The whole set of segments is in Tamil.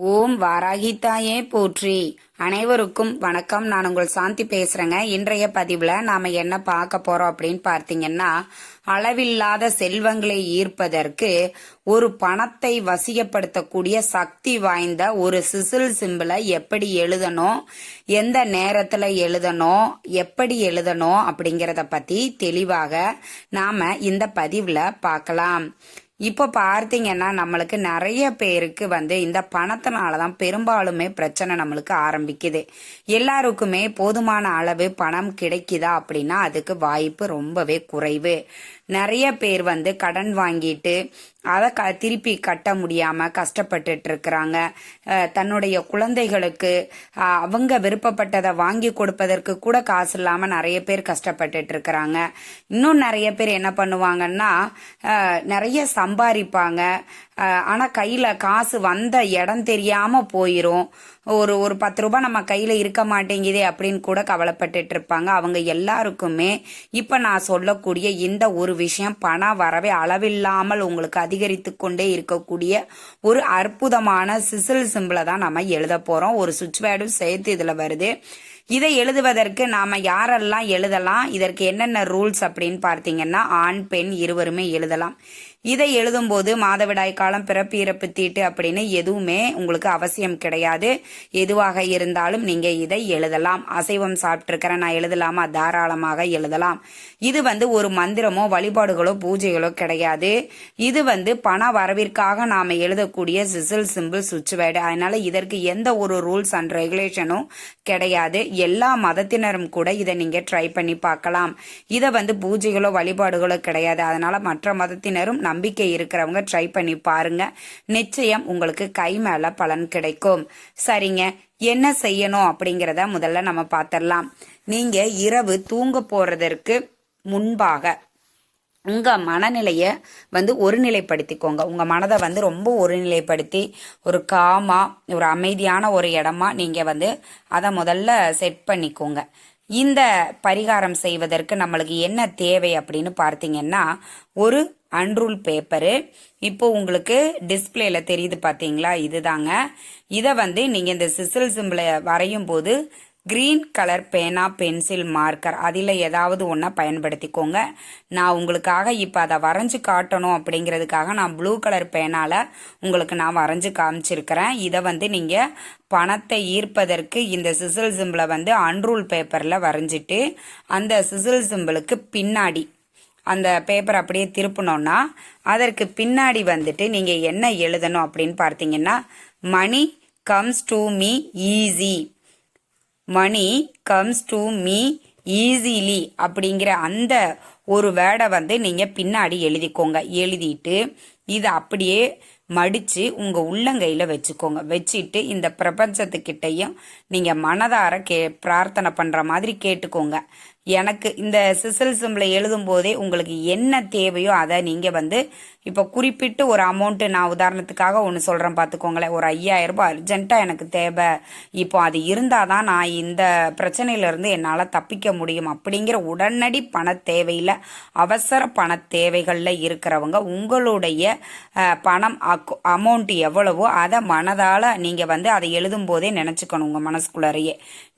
ஓம் வாராகித்தாயே போற்றி. அனைவருக்கும் வணக்கம். நான் உங்கள் சாந்தி பேசுறேங்க. இன்றைய பதிவுல நாம என்ன பார்க்க போறோம் அப்படின்னு பார்த்தீங்கன்னா அளவில்லாத செல்வங்களை ஈர்ப்பதற்கு ஒரு பணத்தை வசியப்படுத்தக்கூடிய சக்தி வாய்ந்த ஒரு சிசில் சிம்பிளை எப்படி எழுதணும் எந்த நேரத்துல எழுதணும் எப்படி எழுதணும் அப்படிங்கறத பத்தி தெளிவாக நாம இந்த பதிவுல பார்க்கலாம். இப்போ பார்த்தீங்கன்னா நம்மளுக்கு நிறைய பேருக்கு வந்து இந்த பணத்தினால தான் பெரும்பாலுமே பிரச்சனை நம்மளுக்கு ஆரம்பிக்குது. எல்லாருக்குமே போதுமான அளவு பணம் கிடைக்குதா அப்படின்னா அதுக்கு வாய்ப்பு ரொம்பவே குறைவு. நிறைய பேர் வந்து கடன் வாங்கிட்டு அதை க திருப்பி கட்ட முடியாமல் கஷ்டப்பட்டுட்டு இருக்கிறாங்க. தன்னுடைய குழந்தைகளுக்கு அவங்க விருப்பப்பட்டதை வாங்கி கொடுப்பதற்கு கூட காசு இல்லாமல் நிறைய பேர் கஷ்டப்பட்டுட்டு இருக்கிறாங்க. இன்னும் நிறைய பேர் என்ன பண்ணுவாங்கன்னா நிறைய சம் சம்பாதிப்பாங்க ஆனால் கையில் காசு வந்த இடம் தெரியாமல் போயிடும் ஒரு ஒரு பத்து ரூபாய் நம்ம கையில் இருக்க மாட்டேங்குதே அப்படின்னு கூட கவலைப்பட்டுட்டு இருப்பாங்க. அவங்க எல்லாருக்குமே இப்போ நான் சொல்லக்கூடிய இந்த ஒரு விஷயம் பணம் வரவே அளவில்லாமல் உங்களுக்கு அதிகரித்து கொண்டே இருக்கக்கூடிய ஒரு அற்புதமான சிசில் சிம்பிளை தான் நம்ம எழுத போகிறோம் ஒரு சுவிட்ச் பேடும் சேர்த்து இதில் வருது. இதை எழுதுவதற்கு நாம் யாரெல்லாம் எழுதலாம்? இதற்கு என்னென்ன ரூல்ஸ் அப்படின்னு பார்த்தீங்கன்னா ஆண் பெண் இருவருமே எழுதலாம். இதை எழுதும்போது மாதவிடாய் காலம் பிறப்பு இறப்பு தீட்டு அப்படின்னு எதுவுமே உங்களுக்கு அவசியம் கிடையாது. எதுவாக இருந்தாலும் நீங்க இதை எழுதலாம். அசைவம் சாப்பிட்ருக்கிறேன் நான் எழுதலாமா? தாராளமாக எழுதலாம். இது வந்து ஒரு மந்திரமோ வழிபாடுகளோ பூஜைகளோ கிடையாது. இது வந்து பண வரவிற்காக நாம எழுதக்கூடிய சிசில் சிம்பிள் சுவிட்ச் வேர்டு அதனால இதற்கு எந்த ஒரு ரூல்ஸ் அண்ட் ரெகுலேஷனும் கிடையாது. எல்லா மதத்தினரும் கூட இதை நீங்கள் ட்ரை பண்ணி பார்க்கலாம். இதை வந்து பூஜைகளோ வழிபாடுகளோ கிடையாது. அதனால் மற்ற மதத்தினரும் நம்பிக்கை இருக்கிறவங்க ட்ரை பண்ணி பாருங்க. நிச்சயம் உங்களுக்கு கை மேலே பலன் கிடைக்கும். சரிங்க. என்ன செய்யணும் அப்படிங்கிறத முதல்ல நம்ம பார்த்துடலாம். நீங்கள் இரவு தூங்க போகிறதற்கு முன்பாக உங்கள் மனநிலையை வந்து ஒருநிலைப்படுத்திக்கோங்க. உங்கள் மனதை வந்து ரொம்ப ஒருநிலைப்படுத்தி ஒரு காமா ஒரு அமைதியான ஒரு இடமா நீங்கள் வந்து அதை முதல்ல செட் பண்ணிக்கோங்க. இந்த பரிகாரம் செய்வதற்கு நம்மளுக்கு என்ன தேவை அப்படின்னு பார்த்தீங்கன்னா ஒரு அன்ரூல் பேப்பரு இப்போ உங்களுக்கு டிஸ்பிளேல தெரியுது பார்த்தீங்களா? இதுதாங்க. இதை வந்து நீங்கள் இந்த சிசில் சிம்பிளை வரையும் போது கிரீன் கலர் பேனா பென்சில் மார்க்கர் அதில் ஏதாவது ஒன்றை பயன்படுத்திக்கோங்க. நான் உங்களுக்காக இப்போ அதை வரைஞ்சு காட்டணும் அப்படிங்கிறதுக்காக நான் ப்ளூ கலர் பேனால் உங்களுக்கு நான் வரைஞ்சு காமிச்சிருக்கிறேன். இதை வந்து நீங்கள் பணத்தை ஈர்ப்பதற்கு இந்த சிசில் சிம்பிளை வந்து அன்ரூல் பேப்பரில் வரைஞ்சிட்டு அந்த சிசில் சிம்பிளுக்கு பின்னாடி அந்த பேப்பர் அப்படியே திருப்பினோன்னா அதற்கு பின்னாடி வந்துட்டு நீங்கள் என்ன எழுதணும் அப்படின்னு பார்த்தீங்கன்னா money comes to me easy money comes to me easily அப்படிங்கிற அந்த ஒரு வேர்டை வந்து நீங்கள் பின்னாடி எழுதிக்கோங்க. எழுதிட்டு இதை அப்படியே மடித்து உங்கள் உள்ளங்கையில் வச்சுக்கோங்க. வச்சுட்டு இந்த பிரபஞ்சத்துக்கிட்டையும் நீங்கள் மனதார கே பிரார்த்தனை பண்ணுற மாதிரி கேட்டுக்கோங்க. எனக்கு இந்த சிசில் சிம்பிளை எழுதும் போதே உங்களுக்கு என்ன தேவையோ அதை நீங்கள் வந்து இப்போ குறிப்பிட்டு ஒரு அமௌண்ட்டு நான் உதாரணத்துக்காக ஒன்று சொல்கிறேன் பார்த்துக்கோங்களேன். ஒரு ஐயாயிரம் ரூபாய் அர்ஜென்ட்டாக எனக்கு தேவை. இப்போ அது இருந்தால் தான் நான் இந்த பிரச்சனையிலேருந்து என்னால் தப்பிக்க முடியும். அப்படிங்கிற உடனடி பண தேவையில் அவசர பண தேவைகளில் இருக்கிறவங்க உங்களுடைய பணம் பணம் அமௌண்ட் எவ்வளவோ அதை மனதால் நீங்கள் வந்து அதை எழுதும் போதே நினச்சிக்கணும் உங்கள் மனசுக்குள்ளாரையே.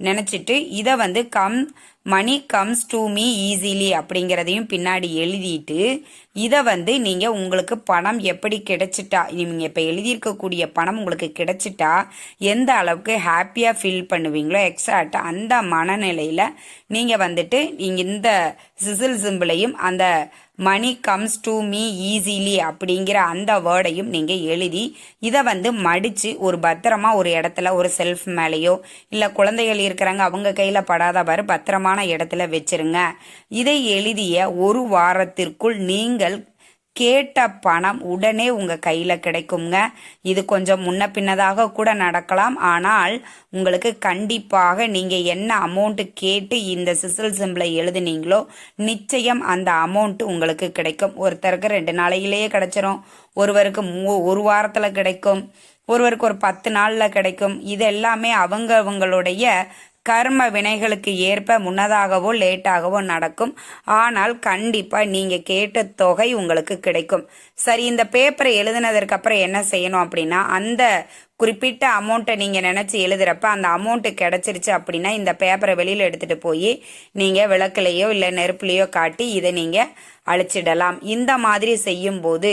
நினச்சிட்டு இதை வந்து come money comes to me easily அப்படிங்கிறதையும் பின்னாடி எழுதிட்டு இதை வந்து நீங்கள் உங்களுக்கு பணம் எப்படி கிடைச்சிட்டா நீங்கள் இப்போ எழுதியிருக்கக்கூடிய பணம் உங்களுக்கு கிடைச்சிட்டா எந்த அளவுக்கு ஹாப்பியாக ஃபீல் பண்ணுவீங்களோ எக்ஸாக்டாக அந்த மனநிலையில் நீங்கள் வந்துட்டு நீங்கள் இந்த சிசில் சிம்பிளையும் அந்த money comes to me easily அப்படிங்கிற அந்த வேர்டையும் நீங்கள் எழுதி இதை வந்து மடித்து ஒரு பத்திரமா ஒரு இடத்துல ஒரு செல்ஃப் மேலேயோ இல்லை குழந்தைகள் இருக்கிறாங்க அவங்க கையில் படாதவாறு பத்திரமான இடத்துல வச்சிருங்க. இதை எழுதிய ஒரு வாரத்திற்குள் நீங்கள் கேட்ட பணம் உடனே உங்கள் கையில் கிடைக்குங்க இது கொஞ்சம் முன்ன பின்னதாக கூட நடக்கலாம். ஆனால் உங்களுக்கு கண்டிப்பாக நீங்கள் என்ன அமௌண்ட்டு கேட்டு இந்த சிசில் சிம்பிளை எழுதுனீங்களோ நிச்சயம் அந்த அமௌண்ட்டு உங்களுக்கு கிடைக்கும். ஒருத்தருக்கு ரெண்டு நாளையிலேயே கிடைச்சிரும். ஒருவருக்கு மூ- ஒரு வாரத்தில் கிடைக்கும். ஒருவருக்கு ஒரு பத்து நாளில் கிடைக்கும். இது எல்லாமே அவங்க அவங்களுடைய கர்ம வினைகளுக்கு ஏற்ப முன்னதாகவோ லேட்டாகவோ நடக்கும். ஆனால் கண்டிப்பாக நீங்கள் கேட்ட தொகை உங்களுக்கு கிடைக்கும். சரி இந்த பேப்பரை எழுதுனதற்கு அப்புறம் என்ன செய்யணும் அப்படின்னா அந்த குறிப்பிட்ட அமௌண்ட்டை நீங்கள் நினச்சி எழுதுகிறப்ப அந்த அமௌண்ட்டு கிடச்சிருச்சு அப்படின்னா இந்த பேப்பரை வெளியில் எடுத்துகிட்டு போய் நீங்கள் விளக்குலையோ இல்லை நெருப்புலையோ காட்டி இதை நீங்கள் அழிச்சிடலாம். இந்த மாதிரி செய்யும்போது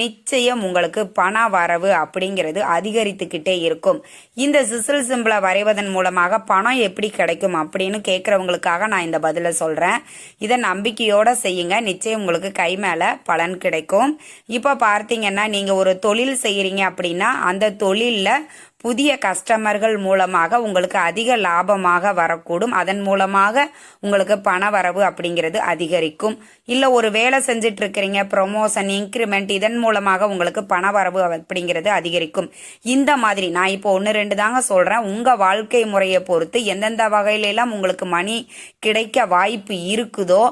நிச்சயம் உங்களுக்கு பண வரவு அப்படிங்கிறது அதிகரித்துக்கிட்டே இருக்கும். இந்த சிசில் சிம்பிளை வரைவதன் மூலமாக பணம் எப்படி கிடைக்கும் அப்படின்னு கேட்குறவங்களுக்காக நான் இந்த பதிலை சொல்கிறேன் இதை நம்பிக்கையோட செய்யுங்க. நிச்சயம் உங்களுக்கு கை மேலே பலன் கிடைக்கும். இப்போ பார்த்தீங்கன்னா நீங்கள் ஒரு தொழில் செய்கிறீங்க அப்படின்னா அந்த தொழிலில் புதிய கஸ்டமர்கள் மூலமாக உங்களுக்கு அதிக லாபமாக வரக்கூடும். அதன் மூலமாக உங்களுக்கு பண வரவு அப்படிங்கிறது அதிகரிக்கும். இல்லை ஒரு வேலை செஞ்சுட்டு இருக்கிறீங்க ப்ரொமோஷன் இன்க்ரிமெண்ட் இதன் மூலமாக உங்களுக்கு பண வரவு அப்படிங்கிறது அதிகரிக்கும். இந்த மாதிரி நான் இப்போ ஒன்று ரெண்டு தாங்க சொல்கிறேன் உங்கள் வாழ்க்கை முறையை பொறுத்து எந்தெந்த வகையிலெல்லாம் உங்களுக்கு மணி கிடைக்க வாய்ப்பு இருக்குதோ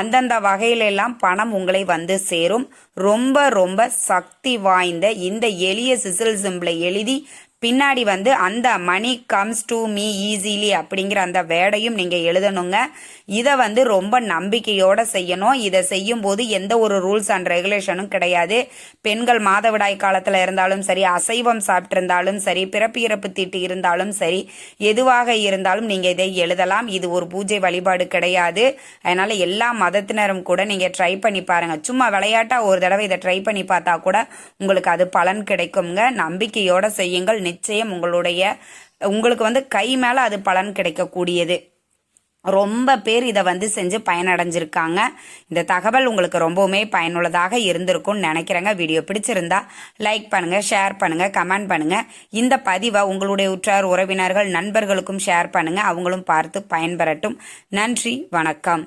அந்தந்த வகையிலெல்லாம் பணம் உங்களை வந்து சேரும். ரொம்ப ரொம்ப சக்தி வாய்ந்த இந்த எளிய சிசில் சிம்பிளை எழுதி பின்னாடி வந்து அந்த money comes to me easily அப்படிங்கிற அந்த வேடையும் நீங்கள் எழுதணுங்க. இதை வந்து ரொம்ப நம்பிக்கையோட செய்யணும். இதை செய்யும்போது எந்த ஒரு ரூல்ஸ் அண்ட் ரெகுலேஷனும் கிடையாது. பெண்கள் மாதவிடாய் காலத்தில் இருந்தாலும் சரி அசைவம் சாப்பிட்டிருந்தாலும் சரி பிறப்பு இறப்பு தீட்டு இருந்தாலும் சரி எதுவாக இருந்தாலும் நீங்கள் இதை எழுதலாம். இது ஒரு பூஜை வழிபாடு கிடையாது. அதனால் எல்லா மதத்தினரும் கூட நீங்கள் ட்ரை பண்ணி பாருங்கள் சும்மா விளையாட்டாக ஒரு தடவை இதை ட்ரை பண்ணி பார்த்தா கூட உங்களுக்கு அது பலன் கிடைக்குங்க நம்பிக்கையோட செய்யுங்கள். நிச்சயம் உங்களுடைய உங்களுக்கு வந்து கை மேலே அது பலன் கிடைக்கக்கூடியது. ரொம்ப பேர் இதை வந்து செஞ்சு பயனடைஞ்சிருக்காங்க. இந்த தகவல் உங்களுக்கு ரொம்பவுமே பயனுள்ளதாக இருந்திருக்கும்னு நினைக்கிறேங்க. வீடியோ பிடிச்சிருந்தா லைக் பண்ணுங்கள் ஷேர் பண்ணுங்கள் கமெண்ட் பண்ணுங்கள் இந்த பதிவை உங்களுடைய உற்றார் உறவினர்கள் நண்பர்களுக்கும் ஷேர் பண்ணுங்கள் அவங்களும் பார்த்து பயன்பெறட்டும். நன்றி வணக்கம்.